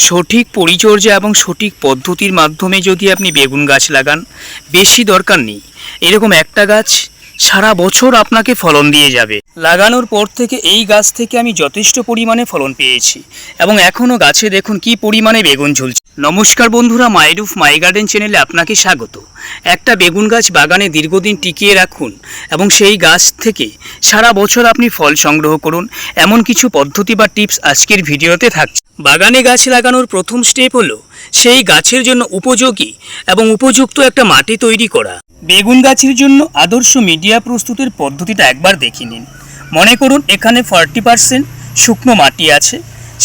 সঠিক পরিচর্যা এবং সঠিক পদ্ধতির মাধ্যমে যদি আপনি বেগুন গাছ লাগান, বেশি দরকার নেই। এরকম একটা গাছ সারা বছর আপনাকে ফলন দিয়ে যাবে। লাগানোর পর থেকে এই গাছ থেকে আমি যথেষ্ট পরিমাণে ফলন পেয়েছি এবং এখনও গাছে দেখুন কি পরিমাণে বেগুন ঝুলছে। নমস্কার বন্ধুরা, মাইরুফ মাই গার্ডেন চ্যানেলে আপনাকে স্বাগত। একটা বেগুন গাছ বাগানে দীর্ঘদিন টিকিয়ে রাখুন এবং সেই গাছ থেকে সারা বছর আপনি ফল সংগ্রহ করুন, এমন কিছু পদ্ধতি বা টিপস আজকের ভিডিওতে থাকছে। বাগানে গাছ লাগানোর প্রথম স্টেপ হলো সেই গাছের জন্য উপযোগী এবং উপযুক্ত একটা মাটি তৈরি করা। বেগুন গাছের জন্য আদর্শ মিডিয়া প্রস্তুতের পদ্ধতিটা একবার দেখে নিন। মনে করুন এখানে ফর্টি পার্সেন্ট শুকনো মাটি আছে,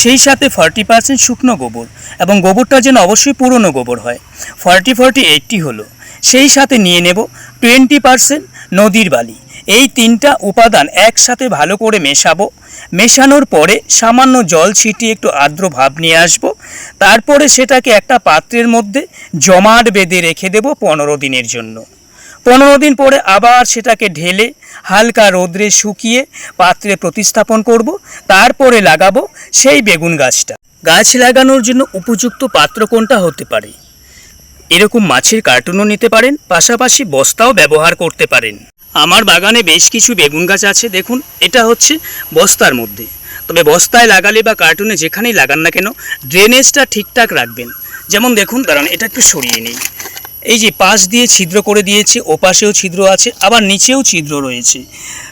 সেই সাথে ফর্টি পার্সেন্ট শুকনো গোবর এবং গোবরটা যেন অবশ্যই পুরনো গোবর হয়। ফর্টি ফর্টি এইটটি হলো, সেই সাথে নিয়ে নেব টোয়েন্টি পার্সেন্ট নদীর বালি। এই তিনটা উপাদান একসাথে ভালো করে মেশাবো। মেশানোর পরে সামান্য জল ছিটিয়ে একটু আর্দ্র ভাব নিয়ে আসব। তারপরে সেটাকে একটা পাত্রের মধ্যে জমাট বেঁধে রেখে দেব পনেরো দিনের জন্য। পনেরো দিন পরে আবার সেটাকে ঢেলে হালকা রোদ্রে শুকিয়ে পাত্রে প্রতিস্থাপন করব। তারপরে লাগাবো সেই বেগুন গাছটা। গাছ লাগানোর জন্য উপযুক্ত পাত্র কোনটা হতে পারে? এরকম মাছের কার্টুনও নিতে পারেন, পাশাপাশি বস্তাও ব্যবহার করতে পারেন। আমার বাগানে বেশ কিছু বেগুন গাছ আছে, দেখুন, এটা হচ্ছে বস্তার মধ্যে। তবে বস্তায় লাগালে বা কার্টুনে যেখানেই লাগান না কেন, ড্রেনেজটা ঠিকঠাক রাখবেন। যেমন দেখুন, দাঁড়ান, এটা একটু সরিয়ে নিই। এই যে পাশ দিয়ে ছিদ্র করে দিয়েছে, ওপাশেও ছিদ্র আছে, আবার নিচেও ছিদ্র রয়েছে।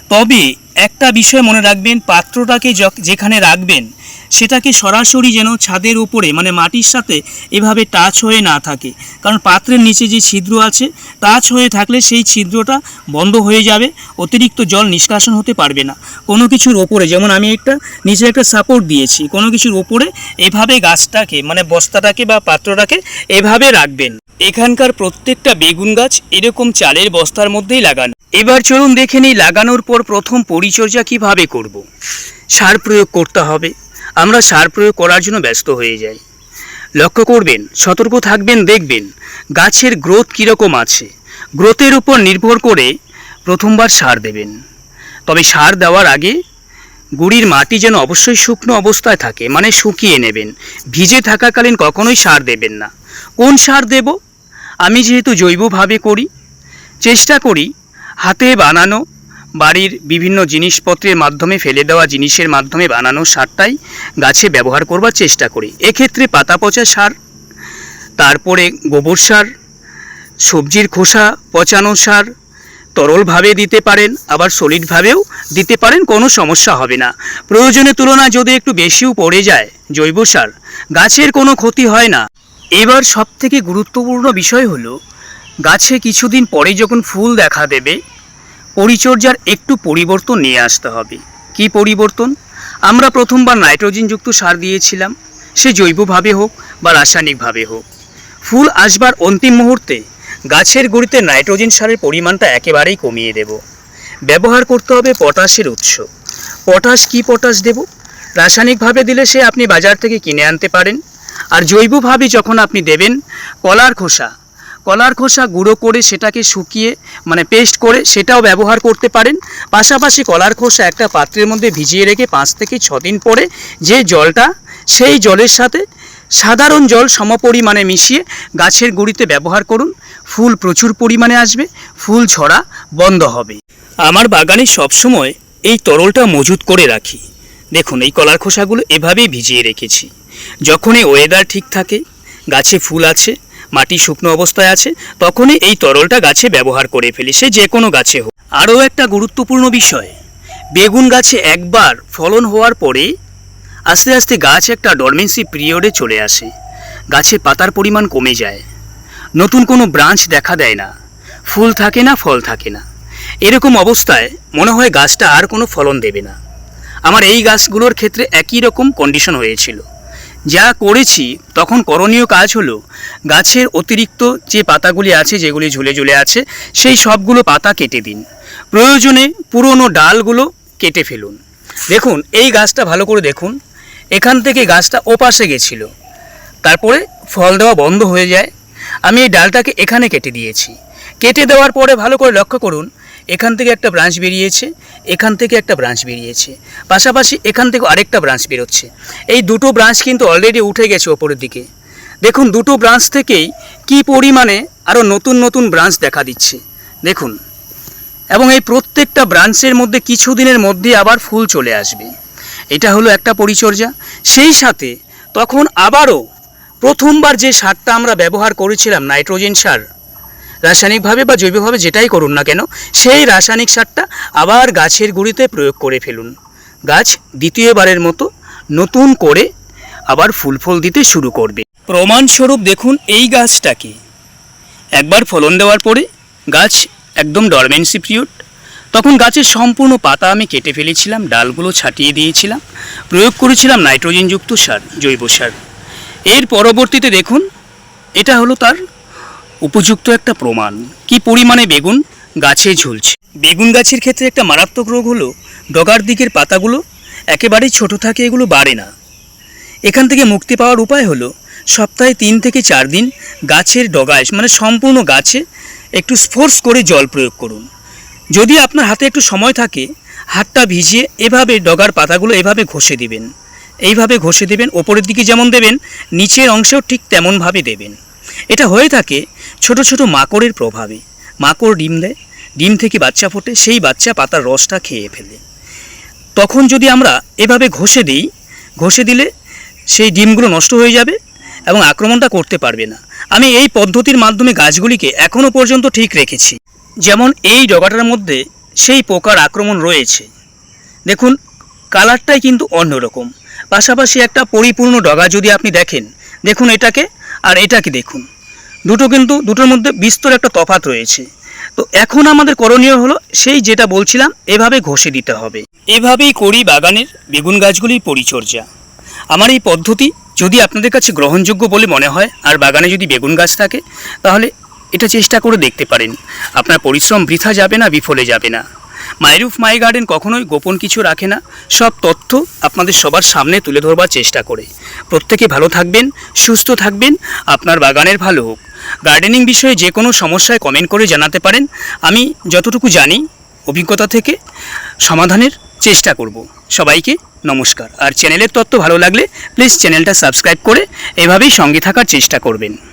তবে একটা বিষয় মনে রাখবেন, পাত্রটাকে যখ- যেখানে রাখবেন, সেটাকে সরাসরি যেন ছাদের উপরে মানে মাটির সাথে এভাবে টাচ হয়ে না থাকে। কারণ পাত্রের নিচে যে ছিদ্র আছে টাচ হয়ে থাকলে সেই ছিদ্রটা বন্ধ হয়ে যাবে, অতিরিক্ত জল নিষ্কাশন হতে পারবে না। কোনো কিছুর ওপরে, যেমন আমি একটা নিচে একটা সাপোর্ট দিয়েছি, কোনো কিছুর ওপরে এভাবে গাছটাকে মানে বস্তাটাকে বা পাত্রটাকে এভাবে রাখবেন। এখানকার প্রত্যেকটা বেগুন গাছ এরকম চালের বস্তার মধ্যেই লাগানো। এবার চলুন দেখে নিই লাগানোর পর প্রথম পরিচর্যা কীভাবে করব। সার প্রয়োগ করতে হবে। আমরা সার প্রয়োগ করার জন্য ব্যস্ত হয়ে যাই। লক্ষ্য করবেন, সতর্ক থাকবেন, দেখবেন গাছের গ্রোথ কীরকম আছে। গ্রোথের উপর নির্ভর করে প্রথমবার সার দেবেন। তবে সার দেওয়ার আগে গুড়ির মাটি যেন অবশ্যই শুকনো অবস্থায় থাকে মানে শুকিয়ে নেবেন। ভিজে থাকাকালীন কখনোই সার দেবেন না। কোন সার দেব? আমি যেহেতু জৈবভাবে করি, চেষ্টা করি হাতে বানানো, বাড়ির বিভিন্ন জিনিসপত্রের মাধ্যমে ফেলে দেওয়া জিনিসের মাধ্যমে বানানো সারটাই গাছে ব্যবহার করবার চেষ্টা করি। এক্ষেত্রে পাতা পচা সার, তারপরে গোবর সার, সবজির খোসা পচানো সার তরলভাবে দিতে পারেন, আবার সলিডভাবেও দিতে পারেন, কোনো সমস্যা হবে না। প্রয়োজনের তুলনায় যদি একটু বেশিও পড়ে যায় জৈব সার, গাছের কোনো ক্ষতি হয় না। এবার সবথেকে গুরুত্বপূর্ণ বিষয় হলো, গাছে কিছুদিন পরে যখন ফুল দেখা দেবে পরিচর্যার একটু পরিবর্তন নিয়ে আসতে হবে। কি পরিবর্তন? আমরা প্রথমবার নাইট্রোজেনযুক্ত সার দিয়েছিলাম। সে জৈবভাবে হোক বা রাসায়নিকভাবে হোক। ফুল আসবার অন্তিম মুহূর্তে গাছের গুঁড়িতে নাইট্রোজেন সারের পরিমাণটা একেবারেই কমিয়ে দেব। ব্যবহার করতে হবে পটাশের উৎস। পটাশ কি পটাশ দেব? রাসায়নিকভাবে দিলে সে আপনি বাজার থেকে কিনে আনতে পারেন। আর জৈবভাবে যখন আপনি দেবেন, কলার খোসা কলার খোসা গুঁড়ো করে সেটাকে শুকিয়ে মানে পেস্ট করে সেটাও ব্যবহার করতে পারেন। পাশাপাশি কলার খোসা একটা পাত্রের মধ্যে ভিজিয়ে রেখে পাঁচ থেকে দিন পরে যে জলটা, সেই জলের সাথে সাধারণ জল সমপরিমাণে মিশিয়ে গাছের গুঁড়িতে ব্যবহার করুন। ফুল প্রচুর পরিমাণে আসবে, ফুল ছড়া বন্ধ হবে। আমার বাগানে সবসময় এই তরলটা মজুত করে রাখি। দেখুন, এই কলার খোসাগুলো এভাবেই ভিজিয়ে রেখেছি। যখনই ওয়েদার ঠিক থাকে, গাছে ফুল আছে মাটি শুকনো অবস্থায় আছে, তখনই এই তরলটা গাছে ব্যবহার করে ফেলি, সে যে কোনো গাছে হোক। আরও একটা গুরুত্বপূর্ণ বিষয়, বেগুন গাছে একবার ফলন হওয়ার পরে আস্তে আস্তে গাছ একটা ডরমেন্সি পিরিয়ডে চলে আসে, গাছে পাতার পরিমাণ কমে যায়। নতুন কোনো ব্রাঞ্চ দেখা দেয় না, ফুল থাকে না, ফল থাকে না। এরকম অবস্থায় মনে হয় গাছটা আর কোনো ফলন দেবে না। আমার এই গাছগুলোর ক্ষেত্রে একই রকম কন্ডিশন হয়েছিল। যা করেছি তখন করণীয় কাজ হলো গাছের অতিরিক্ত যে পাতাগুলি আছে, যেগুলি ঝুলে ঝুলে আছে, সেই সবগুলো পাতা কেটে দিন। প্রয়োজনে পুরনো ডালগুলো কেটে ফেলুন। দেখুন, এই গাছটা ভালো করে দেখুন। এখান থেকে গাছটা ওপাশে গেছিল। তারপরে ফল দেওয়া বন্ধ হয়ে যায়। আমি এই ডালটাকে এখানে কেটে দিয়েছি। কেটে দেওয়ার পরে ভালো করে লক্ষ্য করুন এখান থেকে একটা ব্রাঞ্চ বেরিয়েছে, এখান থেকে একটা ব্রাঞ্চ বেরিয়েছে। পাশাপাশি এখান থেকে আরেকটা ব্রাঞ্চ বেরোচ্ছে। এই দুটো ব্রাঞ্চ কিন্তু অলরেডি উঠে গেছে ওপরের দিকে। দেখুন, দুটো ব্রাঞ্চ থেকেই কি পরিমাণে আরও নতুন নতুন ব্রাঞ্চ দেখা দিচ্ছে। দেখুন, এবং এই প্রত্যেকটা ব্রাঞ্চের মধ্যে কিছুদিনের মধ্যে আবার ফুল চলে আসবে। এটা হলো একটা পরিচর্যা। সেই সাথে তখন আবারও প্রথমবার যে সারটা আমরা ব্যবহার করেছিলাম, নাইট্রোজেন সার রাসায়নিকভাবে বা জৈবভাবে যেটাই করুন না কেন, সেই রাসায়নিক সারটা আবার গাছের গুঁড়িতে প্রয়োগ করে ফেলুন। গাছ দ্বিতীয়বারের মতো নতুন করে আবার ফুল ফল দিতে শুরু করবে। প্রমাণস্বরূপ দেখুন এই গাছটাকে একবার ফলন দেওয়ার পরে গাছ একদম ডরমেন্সি পিরিয়ড তখন গাছের সম্পূর্ণ পাতা আমি কেটে ফেলেছিলাম, ডালগুলো ছাটিয়ে দিয়েছিলাম, প্রয়োগ করেছিলাম নাইট্রোজেনযুক্ত সার, জৈব সার। এর পরবর্তীতে দেখুন, এটা হলো তার উপযুক্ত একটা প্রমাণ। কি পরিমাণে বেগুন গাছে ঝুলছে? বেগুন গাছের ক্ষেত্রে একটা মারাত্মক রোগ হলো ডগার দিকের পাতাগুলো। একেবারেই ছোট থাকে, এগুলো বাড়ে না। এখান থেকে মুক্তি পাওয়ার উপায় হলো সপ্তাহে তিন থেকে চার দিন গাছের ডগায় মানে সম্পূর্ণ গাছে একটু স্পোর্স করে জল প্রয়োগ করুন। যদি আপনার হাতে একটু সময় থাকে, হাতটা ভিজিয়ে এভাবে ডগার পাতাগুলো এভাবে ঘষে দিবেন। এইভাবে ঘষে দেবেন, ওপরের দিকে যেমন দেবেন, নিচের অংশেও ঠিক তেমনভাবে দেবেন। এটা হয়ে থাকে ছোট ছোট মাকড়ের প্রভাবে। মাকড় ডিম দেয়, ডিম থেকে বাচ্চা ফোটে, সেই বাচ্চা পাতার রসটা খেয়ে ফেলে। তখন যদি আমরা এভাবে ঘষে দিই, ঘষে দিলে সেই ডিমগুলো নষ্ট হয়ে যাবে এবং আক্রমণটা করতে পারবে না। আমি এই পদ্ধতির মাধ্যমে গাছগুলিকে এখনও পর্যন্ত ঠিক রেখেছি। যেমন এই ডগাটার মধ্যে সেই পোকার আক্রমণ রয়েছে। দেখুন, কালারটাই কিন্তু অন্যরকম। পাশাপাশি একটা পরিপূর্ণ ডগা যদি আপনি দেখেন, দেখুন এটাকে আর এটাকে দেখুন। দুটো কিন্তু, দুটোর মধ্যে বিস্তর একটা তফাৎ রয়েছে। তো এখন আমাদের করণীয় হলো সেই যেটা বলছিলাম, এভাবে ঘষে দিতে হবে। এভাবেই করি বাগানের বেগুন গাছগুলির পরিচর্যা। আমার এই পদ্ধতি যদি আপনাদের কাছে গ্রহণযোগ্য বলে মনে হয়, আর বাগানে যদি বেগুন গাছ থাকে, তাহলে এটা চেষ্টা করে দেখতে পারেন। আপনার পরিশ্রম বৃথা যাবে না, বিফলে যাবে না। মাইরুফ মাই গার্ডেন কখনোই গোপন কিছু রাখে না। সব তথ্য আপনাদের সবার সামনে তুলে ধরবার চেষ্টা করে। প্রত্যেকে ভালো থাকবেন, সুস্থ থাকবেন, আপনার বাগানের ভালো হোক। গার্ডেনিং বিষয়ে যে কোনো সমস্যায় কমেন্ট করে জানাতে পারেন। আমি যতটুকু জানি, অভিজ্ঞতা থেকে সমাধানের চেষ্টা করব। সবাইকে নমস্কার। আর চ্যানেলের তথ্য ভালো লাগলে প্লিজ চ্যানেলটা সাবস্ক্রাইব করে এভাবেই সঙ্গে থাকার চেষ্টা করবেন।